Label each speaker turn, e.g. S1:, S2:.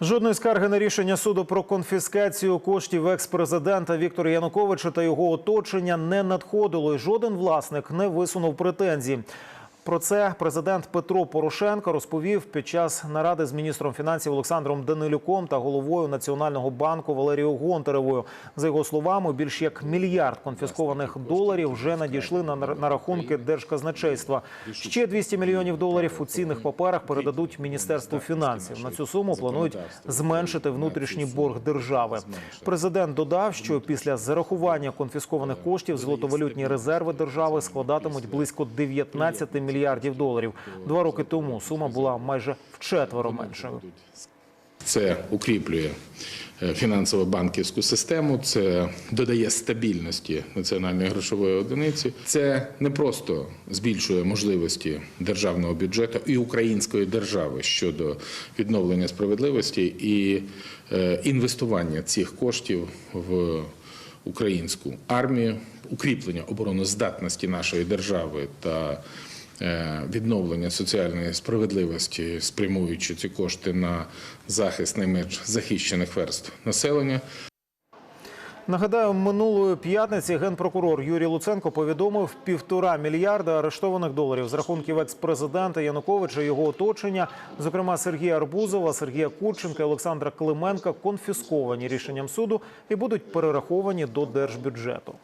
S1: Жодної скарги на рішення суду про конфіскацію коштів екс-президента Віктора Януковича та його оточення не надходило, і жоден власник не висунув претензій. Про це президент Петро Порошенко розповів під час наради з міністром фінансів Олександром Данилюком та головою Національного банку Валерією Гонтаревою. За його словами, більш як мільярд конфіскованих доларів вже надійшли на, рахунки держказначейства. Ще 200 мільйонів доларів у цінних паперах передадуть Міністерству фінансів. На цю суму планують зменшити внутрішній борг держави. Президент додав, що після зарахування конфіскованих коштів золотовалютні резерви держави складатимуть близько 19 мільярдів доларів. Два роки тому сума була майже вчетверо меншою.
S2: Це укріплює е, фінансово-банківську систему, це додає стабільності національної грошової одиниці. Це не просто збільшує можливості державного бюджету і української держави щодо відновлення справедливості і е, інвестування цих коштів в українську армію, укріплення обороноздатності нашої держави та відновлення соціальної справедливості, спрямуючи ці кошти на захист найменш захищених верств населення.
S1: Нагадаю, минулої п'ятниці генпрокурор Юрій Луценко повідомив півтора мільярда арештованих доларів з рахунків екс-президента Януковича його оточення, зокрема Сергія Арбузова, Сергія Курченка Олександра Клименка, конфісковані рішенням суду і будуть перераховані до держбюджету.